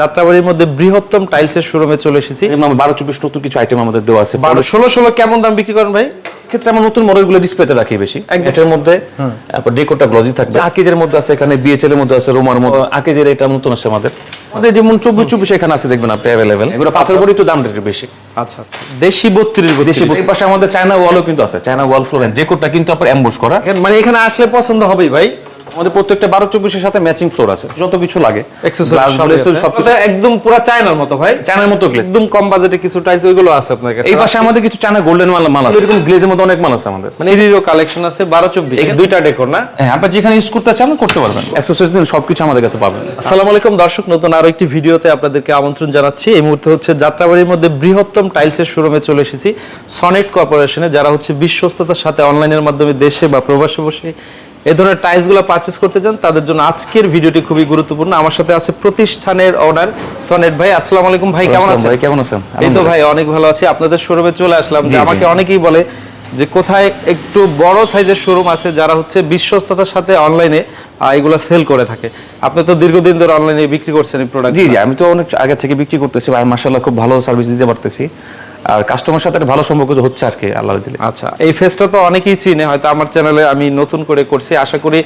যাত্রাবাড়ির মধ্যে বৃহত্তম টাইলসের শোরুমে চলে এসেছি। এবং বারো চব্বিশ নতুন কিছু আইটেম আমাদের দেওয়া আছে। বারো ষোলো ষোলো কেমন দাম বিক্রি করেন ভাই? ক্ষেত্রে আমরা নতুন মডেলগুলো ডিসপ্লেতে রাখি বেশি। এটার মধ্যে তারপর ডেকোরটা গ্লজি থাকবে। আকিজের মধ্যে আছে এখানে বিএচএল এর মধ্যে আছে রোমার মধ্যে। আকিজের এটা নতুন আছে আমাদের। আমাদের যেমন চব্বিশ চব্বিশ এখানে আছে দেখবেন আপনি অ্যাভেলেবেল এগুলো পাথর বড়ি তো দাম একটু বেশি। আচ্ছা আচ্ছা। দেশি বত্রিশ দেশি এই পাশে আমাদের চায়না ওয়ালও কিন্তু আছে চায়না ওয়াল ফ্লোর ডেকোরটা কিন্তু আপনার অ্যাম্বুশ করা। মানে এখানে আসলে পছন্দ হবেই ভাই। আমাদের প্রত্যেকটা বারো চব্বিশের সাথে ম্যাচিং ফ্লোর আছে যত কিছু লাগে। একদম পুরো চায়নার মতো ভাই। চায়নার মতো গ্লেজ একদম কম বাজেটে কিছু টাইলস ওইগুলো আছে আপনার কাছে। এই পাশে আমাদের কিছু চায়না গোল্ডেন মাল মাল আছে। এরকম গ্লেজের মধ্যে অনেক মাল আছে আমাদের। মানে এরিরও কালেকশন আছে বারো চব্বিশ। দুইটা ডেকোর না? হ্যাঁ আপনার যেখানে ইউজ করতে চান করতে পারবেন। অ্যাক্সেসরিজ দিন সবকিছু আমাদের কাছে পাবেন। আসসালামু আলাইকুম দর্শক নতুন আরও একটি ভিডিওতে আপনাদেরকে আমন্ত্রণ জানাচ্ছি। এই মুহূর্তে হচ্ছে যাত্রাবাড়ির মধ্যে বৃহত্তম টাইলসের শোরুমে চলে এসেছি সনেট কর্পোরেশনে যারা হচ্ছে বিশ্বস্ততার সাথে অনলাইনের মাধ্যমে দেশে বা প্রবাসে বসে এই ধরনের টাইলসগুলো পারচেস করতে চান তাদের জন্য আজকের ভিডিওটি খুবই গুরুত্বপূর্ণ। আমার সাথে আছে প্রতিষ্ঠানের ওনার সনেট ভাই। আসসালামু আলাইকুম ভাই কেমন আছেন? ভাই কেমন আছেন? এই তো ভাই অনেক ভালো আছি। আপনাদের শোরুমে চলে আসলাম যে আমাকে অনেকেই বলে যে কোথায় একটু বড় সাইজের শোরুম আছে যারা হচ্ছে বিশ্বস্ততার সাথে অনলাইনে এগুলো সেল করে থাকে। আপনি তো দীর্ঘদিন ধরে অনলাইনে বিক্রি করছেন এই প্রোডাক্ট জি জি আমি তো অনেক আগে থেকে বিক্রি করতেছি আর মার্শাল্লাহ খুব ভালো সার্ভিস দিতে পারতেছি। আর কাস্টমার সাথে ভালো সম্পর্ক হচ্ছে আর কি আল্লাহ দিলে আচ্ছা এই ফেসটা তো অনেকেই চিনে হয়তো আমার চ্যানেলে আমি নতুন করে করছি। আশা করি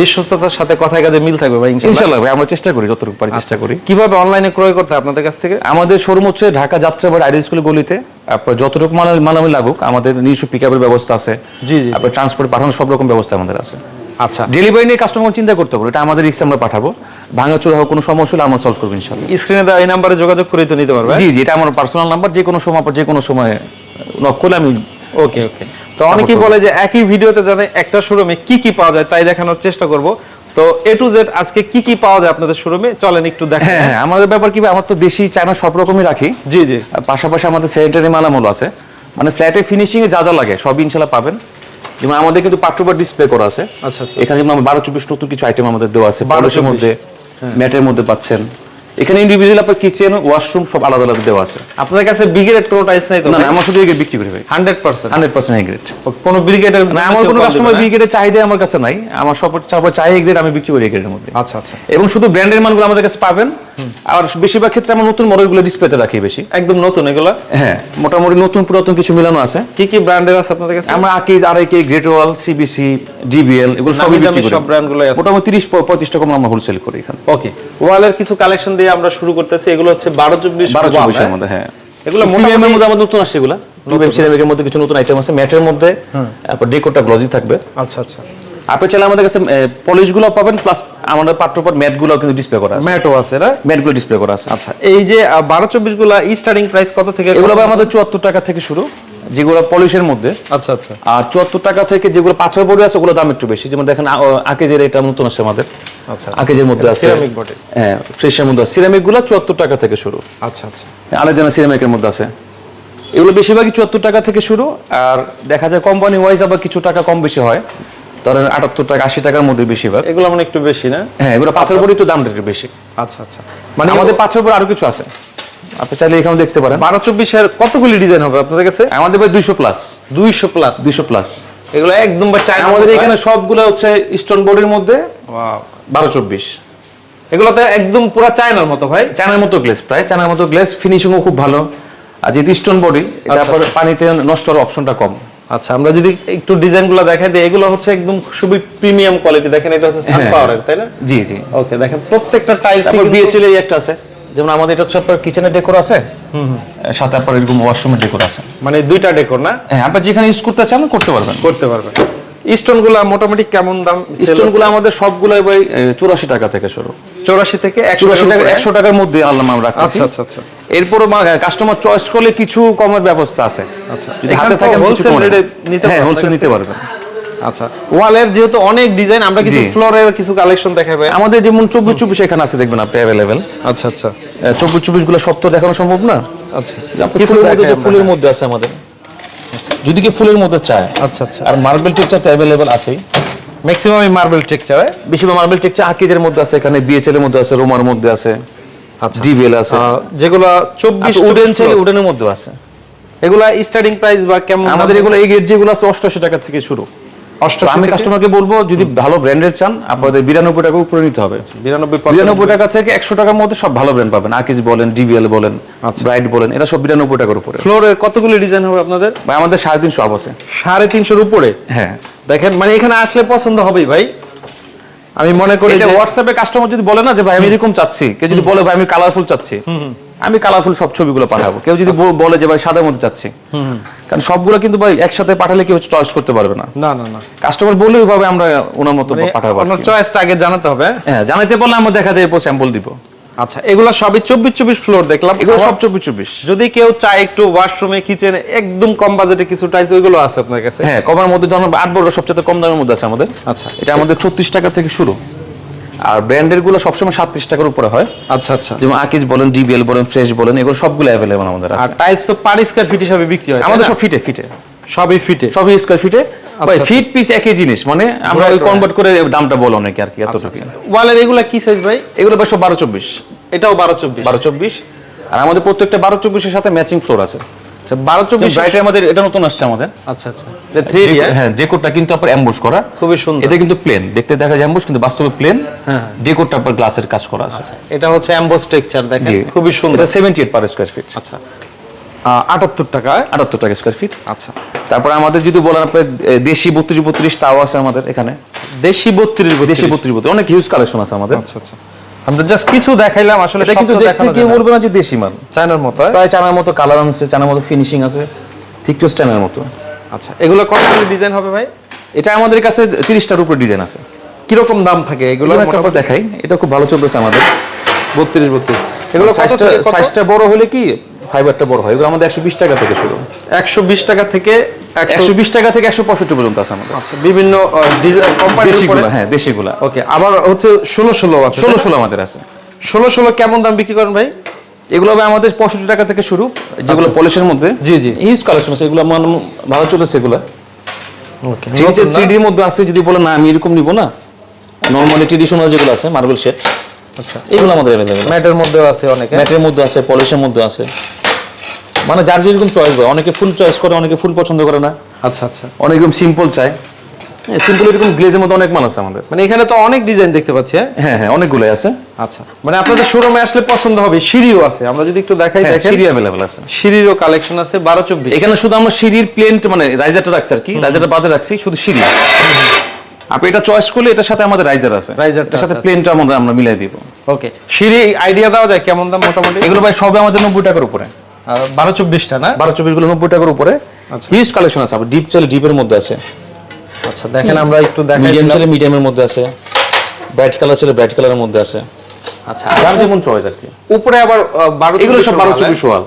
বিশ্বস্ততার সাথে কথায় কাজে মিল থাকবে ভাই ইনশাআল্লাহ। ভাই আমরা চেষ্টা করি যতটুকু পারি চেষ্টা করি। কীভাবে অনলাইনে ক্রয় করতে আপনাদের কাছ থেকে? আমাদের শোরুম হচ্ছে ঢাকা যাত্রাবাড়ি আইডি স্কুল গলিতে। আপনার যতটুকু মাল মালামি লাগুক আমাদের নিজস্ব পিক ব্যবস্থা আছে। জি, জি, জি। আপনার ট্রান্সপোর্ট পাঠানোর সব রকম ব্যবস্থা আমাদের আছে। আচ্ছা। ডেলিভারি নিয়ে কাস্টমার চিন্তা করতে পারব এটা আমাদের রিক্সে আমরা পাঠাবো। ভাঙাচোরা হোক কোনো সমস্যা হলে আমরা সলভ করব ইনশাল্লাহ স্ক্রিনে দেওয়া এই নাম্বারে যোগাযোগ করে তো নিতে পারবে জি জি এটা আমার পার্সোনাল নাম্বার যে কোনো সময় যে কোনো সময় নক করলে আমি ওকে ওকে তো অনেকেই বলে যে একই ভিডিওতে যাতে একটা শোরুমে কি কি পাওয়া যায় তাই দেখানোর চেষ্টা করব। তো এ টু জেড আজকে কি কি পাওয়া যায় আপনাদের শোরুমে চলেন একটু দেখেন হ্যাঁ হ্যাঁ আমাদের ব্যাপার কি আমার তো দেশি চায়না সব রকমই রাখি। জি জি। পাশাপাশি আমাদের স্যানিটারি মালামাল আছে। মানে ফ্ল্যাটে ফিনিশিং এ যা যা লাগে সবই ইনশাল্লাহ পাবেন। যেমন আমাদের কিন্তু পাট্রোবার ডিসপ্লে করা আছে। আচ্ছা আচ্ছা। এখানে যেমন বারো চব্বিশ নতুন কিছু আইটেম আমাদের দেওয়া আছে। 12, বারোশের মধ্যে ম্যাটের মধ্যে পাচ্ছেন। এখানে ইন্ডিভিজুয়াল আপনার কিচেন ওয়াশরুম সব আলাদা আলাদা দেওয়া আছে। আপনাদের কাছে ব্রিগেড কোনো টাইলস নাই তো না আমরা শুধু এগুলো বিক্রি করি ভাই। Hundred percent hundred percent A grade কোনো ব্রিগেডের না আমার কোনো কাস্টমার ব্রিগেডের চাহিদা আমার কাছে নাই। আমার সব সবার চাই এগ্রেড আমি বিক্রি করি এগ্রেডের মধ্যে। আচ্ছা আচ্ছা। এবং শুধু ব্র্যান্ডের মালগুলো আমাদের কাছে পাবেন। আর বেশিরভাগ ক্ষেত্রে আমরা নতুন মডেলগুলো ডিসপ্লেতে রাখি বেশি। একদম নতুন এগুলা? হ্যাঁ মোটামুটি নতুন পুরাতন কিছু মিলানো আছে। কি কি ব্র্যান্ডের আছে আপনাদের কাছে? আমরা Akij RIK great wall CBC GBL এগুলো সবই বিক্রি করি। সব ব্র্যান্ডগুলোই আছে। মোটামুটি তিরিশ পঁয়ত্রিশ টাকা আমরা হোলসেল করি এখানে। ওকে ওয়ালের কিছু কালেকশন দিয়ে আমরা শুরু করতেছি এগুলো হচ্ছে বারো চব্বিশ বারো চব্বিশের হ্যাঁ? মধ্যে হ্যাঁ। এগুলো এগুলো মোটামুটি- মোটামুটি মধ্যে আমাদের নতুন আসছে এগুলো? প্রিমিয়াম সিরামিকের মধ্যে কিছু নতুন আইটেম আছে ম্যাটের মধ্যে। তারপর ডেকোরটা গ্লজি থাকবে। আচ্ছা আচ্ছা। আপনি চাইলে আমাদের কাছে পলিশগুলো পাবেন প্লাস আমাদের পাত্র পর ম্যাটগুলো কিন্তু ডিসপ্লে করা আছে। ম্যাটও আছে না ম্যাটগুলো ডিসপ্লে করা আছে আচ্ছা। এই যে বারো চব্বিশগুলা স্টার্টিং প্রাইস কত থেকে এগুলো আমাদের চুয়াত্তর টাকা থেকে শুরু। যেগুলো পলিশের মধ্যে। আচ্ছা আচ্ছা। আর চুয়াত্তর টাকা থেকে যেগুলো পাথর বড়ি আছে ওগুলো দাম একটু বেশি। যেমন দেখেন আকেজের এটা নতুন আছে আমাদের। আচ্ছা। আকেজের মধ্যে আছে। সিরামিক বটে। হ্যাঁ ফ্রেশের মধ্যে সিরামিকগুলো চুয়াত্তর টাকা থেকে শুরু। আচ্ছা আচ্ছা। আলেকজান্ডার সিরামিকের মধ্যে আছে। এগুলো বেশিরভাগই চুয়াত্তর টাকা থেকে শুরু। আর দেখা যায় কোম্পানি ওয়াইজ আবার কিছু টাকা কম বেশি হয়। ধরেন আটাত্তর টাকা আশি টাকার মধ্যে বেশিরভাগ। এগুলো মানে একটু বেশি না? হ্যাঁ এগুলো পাথর বড়ি তো দামটা একটু বেশি। আচ্ছা আচ্ছা। মানে আমাদের পাথর বড়ি আরও কিছু আছে। আপনি চাইলে এখানে দেখতে পারেন। বারো চব্বিশের কতগুলি ডিজাইন হবে আপনাদের কাছে? আমাদের ভাই দুইশো প্লাস দুইশো প্লাস দুইশো প্লাস এগুলো একদম বা চাই আমাদের এখানে সবগুলো হচ্ছে স্টোন বোর্ডের মধ্যে বারো চব্বিশ। এগুলোতে একদম পুরো চায়নার মতো ভাই? চায়নার মতো গ্লেস প্রায় চায়নার মতো গ্লেস ফিনিশিংও খুব ভালো। আর যেহেতু স্টোন বডি তারপর পানিতে নষ্ট হওয়ার অপশনটা কম। আচ্ছা আমরা যদি একটু ডিজাইনগুলো দেখাই দিই এগুলো হচ্ছে একদম খুবই প্রিমিয়াম কোয়ালিটি দেখেন এটা হচ্ছে সান হ্যাঁ। পাওয়ারের তাই না? জি জি। ওকে দেখেন প্রত্যেকটা টাইলস বিএচএল এই একটা আছে। যেমন আমাদের এটা হচ্ছে আপনার কিচেনের ডেকোর আছে সাথে আপনার এরকম ওয়াশরুমের ডেকোর আছে। মানে দুইটা ডেকোর না? হ্যাঁ আপনার যেখানে ইউজ করতে চান করতে পারবেন। করতে পারবেন। স্টোনগুলা মোটামুটি কেমন দাম স্টোনগুলো আমাদের সবগুলো ভাই চুরাশি টাকা থেকে শুরু। চৌরাশি থেকে চুরাশি টাকা একশো টাকার মধ্যে আল্লাহ আমরা আচ্ছা আচ্ছা আচ্ছা। এরপরও কাস্টমার চয়েস করলে কিছু কমের ব্যবস্থা আছে। আচ্ছা। হাতে থাকে হোলসেল রেটে নিতে হ্যাঁ হোলসেল নিতে পারবেন। আচ্ছা। ওয়ালের যেহেতু অনেক ডিজাইন আমরা কিছু। ফ্লোরের কিছু কালেকশন দেখাবে। আমাদের যেমন চব্বিশ চব্বিশ এখানে আছে দেখবেন আপনি অ্যাভেলেবেল আচ্ছা আচ্ছা। চব্বিশ চব্বিশগুলো সব তো দেখানো সম্ভব না? আচ্ছা। কিছু মধ্যে যে ফুলের মধ্যে আছে আমাদের? যদি কি ফুলের মধ্যে চায়। আচ্ছা আচ্ছা। আর মার্বেল টেক্সচারটা অ্যাভেলেবেল আছেই। ম্যাক্সিমাম মার্বেল টেক্সচার বেশিরভাগ মার্বেল টেক্সচার আকিজের মধ্যে আছে এখানে বিএচএল এর মধ্যে আছে রোমার মধ্যে আছে আচ্ছা। ডিবিএল আছে। যেগুলো চব্বিশ উডেন চাইলে উডেনের মধ্যে আছে। এগুলা স্টার্টিং প্রাইস বা কেমন আমাদের এগুলো এই গেট যেগুলো আছে অষ্টআশি টাকা থেকে শুরু। আমি? কাস্টমারকে বলব যদি ভালো ব্র্যান্ডের চান আপনাদের বিরানব্বই টাকা উপরে নিতে হবে। বিরানব্বই বিরানব্বই টাকা থেকে একশো টাকার মধ্যে সব ভালো ব্র্যান্ড পাবেন। আকিজ বলেন ডিবিএল বলেন আচ্ছা। ব্রাইট বলেন এরা সব বিরানব্বই টাকার উপরে। ফ্লোরের কতগুলো ডিজাইন হবে আপনাদের? ভাই আমাদের সাড়ে তিনশো আপ আছে। সাড়ে তিনশোর উপরে? হ্যাঁ। দেখেন মানে এখানে আসলে পছন্দ হবেই ভাই। আমি মনে করি যে- হোয়াটসঅ্যাপে কাস্টমার যদি বলে না যে ভাই আমি এরকম চাচ্ছি কেউ যদি বলে ভাই আমি কালারফুল চাচ্ছি আমি কালারফুল সব ছবিগুলো পাঠাবো। কেউ যদি বলে যে ভাই সাদার মধ্যে চাচ্ছি কারণ সবগুলো কিন্তু ভাই একসাথে পাঠালে কেউ চয়েস করতে পারবে না। না না না। কাস্টমার বলে ওইভাবে আমরা ওনার মতো পাঠাবো আপনার কি। চয়েসটা আগে জানাতে হবে। হ্যাঁ? জানাতে বললে আমরা দেখা যায় স্যাম্পল দিব। আচ্ছা এগুলো সবই চব্বিশ চব্বিশ ফ্লোর দেখলাম। এগুলো সব চব্বিশ চব্বিশ। যদি কেউ চায় একটু ওয়াশরুমে কিচেনে একদম কম বাজেটে কিছু টাইলস ওইগুলো আছে আপনার কাছে? হ্যাঁ কমের মধ্যে যখন আট বড় সবচেয়ে কম দামের মধ্যে আছে আমাদের। আচ্ছা। এটা আমাদের ছত্রিশ টাকা থেকে শুরু। আর ব্র্যান্ডেরগুলো সবসময় সাতত্রিশ টাকার উপরে হয়। আচ্ছা আচ্ছা। যেমন আকিজ বলেন ডিবিএল বলেন ফ্রেশ বলেন এগুলো সবগুলো অ্যাভেলেবল আমাদের আর টাইলস তো পার স্কয়ার ফিট হিসাবে বিক্রি হয় আমাদের সব ফিটে ফিটে সবই ফিটে সবই স্কোয়ার ফিটে ভাই আচ্ছা। ফিট পিস একই জিনিস মানে আমরা ওই কনভার্ট করে দামটা বলো অনেকে আর কি আচ্ছা, এতটুকু ওয়ালের এগুলা কি সাইজ ভাই? এগুলো ভাই সব বারো চব্বিশ। এটাও বারো চব্বিশ। বারো চব্বিশ। আর আমাদের প্রত্যেকটা বারো চব্বিশের সাথে ম্যাচিং ফ্লোর আছে। আচ্ছা বারো চব্বিশ ব্রাইটে আমাদের এটা নতুন আসছে আমাদের। আচ্ছা আচ্ছা। থ্রি হ্যাঁ? ডেকোরটা কিন্তু আপনার অ্যাম্বুশ করা। খুবই সুন্দর। এটা কিন্তু প্লেন দেখতে দেখা যায় অ্যাম্বুশ কিন্তু বাস্তবে প্লেন হ্যাঁ। ডেকোরটা আপনার গ্লাসের কাজ করা আছে। এটা হচ্ছে অ্যাম্বো স্ট্রাকচার দেখেন। খুবই সুন্দর। এটা seventy eight per square feet আচ্ছা। আটাত্তর টাকা আটাত্তর টাকা স্কোয়ার ফিট আচ্ছা। তারপরে আমাদের যদি বলেন আপনার দেশি বত্রিশ বত্রিশ তাও আছে আমাদের এখানে। দেশি বত্রিশ দেশি বত্রিশ বত্রিশ অনেক হিউজ কালেকশন আছে আমাদের। আচ্ছা আচ্ছা। আমরা জাস্ট কিছু দেখাইলাম আসলে এটা কিন্তু দেখতে কেউ বলবে না যে দেশি মাল চায়নার মতো হ্যাঁ? প্রায় চানার মতো কালার আছে চানার মতো ফিনিশিং আছে ঠিক টু চানার মতো। আচ্ছা এগুলো কতগুলো ডিজাইন হবে ভাই? এটা আমাদের কাছে তিরিশটার উপর ডিজাইন আছে। কীরকম দাম থাকে এগুলো? আবার দেখাই এটা খুব ভালো চলতেছে আমাদের। বত্রিশ বত্রিশ। এগুলো সাইজটা সাইজটা বড় হলে কি ফাইবারটা বড় হয় এগুলো আমাদের একশো বিশ টাকা থেকে শুরু। একশো বিশ টাকা থেকে একশো বিশ টাকা থেকে একশো পঁয়ষট্টি পর্যন্ত আছে আমাদের। আচ্ছা বিভিন্ন কোম্পানির দেশিগুলো হ্যাঁ দেশিগুলা। ওকে আবার হচ্ছে ষোলো ষোলো আছে ষোলো ষোলো আমাদের আছে। ষোলো ষোলো কেমন দাম বিক্রি করেন ভাই? এগুলো আমাদের পঁয়ষট্টি টাকা থেকে শুরু যেগুলো পলিশের মধ্যে। জি, জি। ইউজ কালেকশন আছে এগুলো আমার ভালো চলেছে এগুলো। ওকে থ্রি ডির মধ্যে আছে যদি বলে না আমি এরকম নিব না। নর্মালি ট্রেডিশনাল যেগুলো আছে মার্বেল শেড আচ্ছা। এগুলো আমাদের অ্যাভেলেবেল ম্যাটের মধ্যেও আছে অনেকে। ম্যাটের মধ্যে আছে পলিশের মধ্যে আছে। মানে যার যেরকম চয়েস হয় অনেকে ফুল চয়েস করে অনেকে ফুল পছন্দ করে না। আচ্ছা আচ্ছা। অনেক এরকম সিম্পল চায় সিম্পল এরকম গ্লেজের মধ্যে অনেক মাল আছে আমাদের। মানে এখানে তো অনেক ডিজাইন দেখতে পাচ্ছি হ্যাঁ? হ্যাঁ হ্যাঁ অনেকগুলোই আছে। আচ্ছা। মানে আপনাদের শোরুমে আসলে পছন্দ হবে সিঁড়িও আছে। আমরা যদি একটু দেখাই হ্যাঁ দেখেন। সিঁড়ি অ্যাভেলেবেল আছে। সিঁড়িরও কালেকশন আছে বারো চব্বিশ। এখানে শুধু আমরা সিঁড়ির প্লেন মানে রাইজারটা রাখছি আর কি রাইজারটা বাদে রাখছি শুধু সিঁড়ি। আপনি এটা চয়েস করলে এটার সাথে আমাদের রাইজার আছে। রাইজারটা এটার সাথে প্লেনটা আমাদের আমরা মিলাই দিব। ওকে সিঁড়ি আইডিয়া দেওয়া যায় কেমন দাম মোটামুটি? এগুলো ভাই সবে আমাদের নব্বই টাকার উপরে। বারো চব্বিশটা না? বারো চব্বিশগুলো নব্বই টাকার উপরে। আচ্ছা। হিউজ কালেকশন আছে আবার ডিপ চাইলে ডিপের মধ্যে আছে। আচ্ছা দেখেন আমরা একটু দেখাই মিডিয়াম। চাইলে মিডিয়ামের মধ্যে আছে। ব্রাইট কালার চাইলে ব্রাইট কালারের মধ্যে আছে। আচ্ছা। যার যেমন চয়েস আর কি। উপরে আবার বারো এগুলো সব বারো চব্বিশ ওয়াল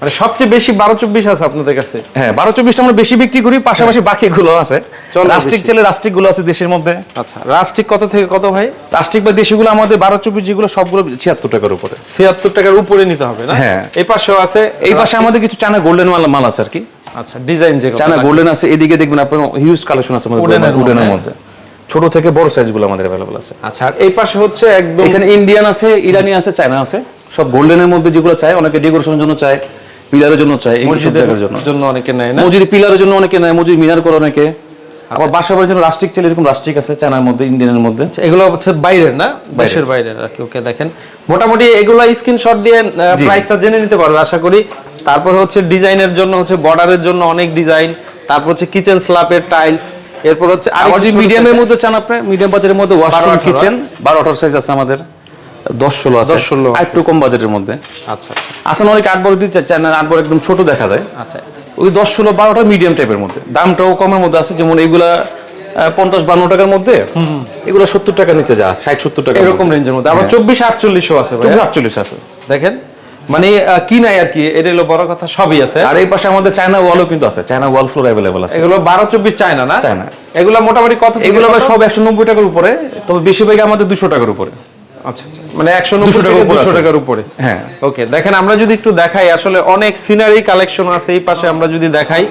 মানে সবচেয়ে বেশি বারো চব্বিশ আছে আপনাদের কাছে? হ্যাঁ বারো চব্বিশটা আমরা বেশি বিক্রি করি পাশাপাশি বাকি গুলো আছে রাস্টিক। রাস্টিকগুলো আছে দেশের মধ্যে। আচ্ছা রাস্টিক কত থেকে কত ভাই? রাস্টিক বা দেশিগুলো আমাদের বারো চব্বিশ যেগুলো সবগুলো ছিয়াত্তর টাকার উপরে। ছিয়াত্তর টাকার উপরে নিতে হবে না? হ্যাঁ। এই পাশেও আছে এই পাশে আমাদের কিছু চায়না গোল্ডেন মাল মাল আছে আর কি। আচ্ছা ডিজাইন যে চায়না গোল্ডেন আছে এদিকে দেখবেন আপনার হিউজ কালেকশন আছে আমাদের উডেনের মধ্যে। ছোট থেকে বড় সাইজগুলো আমাদের আছে। আচ্ছা আর এই পাশে হচ্ছে একদম এখানে ইন্ডিয়ান আছে ইরানি আছে চায়না আছে। সব গোল্ডেনের মধ্যে যেগুলো চায় অনেকে ডেকোরেশনের জন্য চায়। পিলারের জন্য সব জায়গার জন্য। জন্য অনেকে নেয় না? মসজিদ পিলারের জন্য অনেকে নেয় মসজিদ মিনার করে অনেকে। আবার বাসা বাড়ির জন্য চাইলে এরকম রাস্টিক আছে চায়নার মধ্যে ইন্ডিয়ানের মধ্যে। আচ্ছা, এগুলো হচ্ছে বাইরের না? দেশের বাইরের আর কি ওকে দেখেন। মোটামুটি এগুলো স্ক্রিনশট দিয়ে। প্রাইসটা জেনে নিতে পারবে আশা করি। তারপর হচ্ছে ডিজাইনের জন্য হচ্ছে বর্ডারের জন্য অনেক ডিজাইন তারপর হচ্ছে কিচেন স্ল্যাপের টাইলস এরপর হচ্ছে আরেকটু মিডিয়ামের মধ্যে চান আপনি মিডিয়াম বাজারের মধ্যে ওয়াশরুম কিচেন বারো আঠারো সাইজ আছে আমাদের। দশ ষোলো আছে। 10, 16 একটু কম বাজেটের মধ্যে। আচ্ছা আসলে অনেক আট বড় দিতে চায় না আট বড় একদম ছোট দেখা যায়। আচ্ছা। ওই দশ ষোলো বারোটা মিডিয়াম টাইপের মধ্যে। দামটাও কমের মধ্যে আছে যেমন এগুলা পঞ্চাশ বান্ন টাকার মধ্যে। এগুলো সত্তর টাকার নিচে যা ষাট সত্তর টাকা এরকম রেঞ্জের মধ্যে। আবার হ্যাঁ। চব্বিশ আটচল্লিশও আছে? আটচল্লিশ আছে। দেখেন মানে কি নাই আর কি এটা হলো বড় কথা সবই আছে। আর এই পাশে আমাদের চায়না ওয়ালও কিন্তু আছে। চায়না ওয়াল ফ্লোর অ্যাভেলেবল আছে। এগুলো বারো চব্বিশ চায়না না? চায়না। এগুলো মোটামুটি কত এগুলো সব একশো নব্বই টাকার উপরে তবে বেশিরভাগই আমাদের দুশো টাকার উপরে। আচ্ছা আচ্ছা। মানে একশো 200 টাকার টাকা উপরে দুশো। টাকার উপরে। হ্যাঁ। ওকে দেখেন আমরা যদি একটু দেখাই আসলে অনেক সিনারি কালেকশন আছে এই পাশে আমরা যদি দেখাই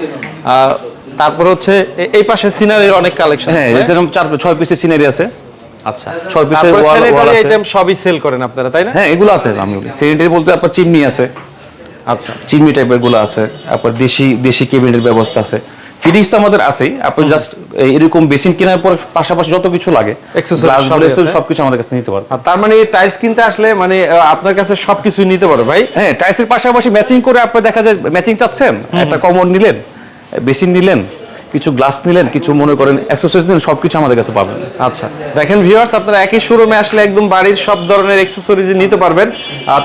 তারপর হচ্ছে এই পাশে সিনারির অনেক কালেকশন হ্যাঁ এতে এরকম চার ছয় পিসের সিনারি আছে। আচ্ছা। ছয় পিসের ওয়াল ওয়াল সবই সেল করেন আপনারা তাই না? হ্যাঁ এগুলো আছে আমি বলি। বলতে আপনার চিমনি আছে। আচ্ছা। চিমনি টাইপেরগুলো আছে। দেশি দেশি কেবিনেটের ব্যবস্থা আছে। ফিটিংস তো আমাদের আছেই। আপনি জাস্ট এরকম বেসিন কেনার পর পাশাপাশি যত কিছু লাগে সবকিছু আমাদের কাছে নিতে পারবে। তার মানে টাইলস কিনতে আসলে মানে আপনার কাছে সবকিছু নিতে পারো ভাই? হ্যাঁ টাইলসের পাশাপাশি ম্যাচিং করে আপনার দেখা যায় ম্যাচিং চাচ্ছেন? একটা কমন নিলেন বেসিন নিলেন কিছু গ্লাস নিলেন কিছু মনে করেন অ্যাক্সেসরিজ নিলেন সবকিছু আমাদের কাছে পাবেন। আচ্ছা দেখেন ভিউয়ার্স আপনারা একই শোরুমে আসলে একদম বাড়ির সব ধরনের অ্যাক্সেসরিজ নিতে পারবেন।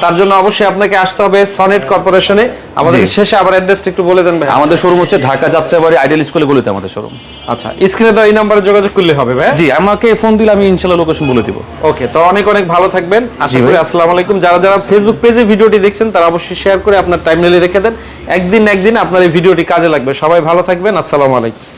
তার জন্য অবশ্যই আপনাকে আসতে হবে সনেট কর্পোরেশনে আমাদেরকে জি। শেষে আবার অ্যাড্রেসটা একটু বলে দেন ভাই। আমাদের শোরুম হচ্ছে ঢাকা যাত্রাবাড়ি আইডিয়াল স্কুলে বলিতে আমাদের শোরুম আচ্ছা স্ক্রিনে দেওয়া এই নাম্বারে যোগাযোগ করলে হবে ভাই। জি আমাকে ফোন দিলে আমি ইনশাল্লাহ লোকেশন বলে দিব। ওকে তো অনেক অনেক ভালো থাকবেন। আশা করি আসসালামু আলাইকুম। যারা যারা ফেসবুক পেজে ভিডিওটি দেখছেন তারা অবশ্যই শেয়ার করে আপনার টাইমলাইনে রেখে দেন। একদিন একদিন আপনার এই ভিডিওটি কাজে লাগবে। সবাই ভালো থাকবেন আসসালামু আলাইকুম।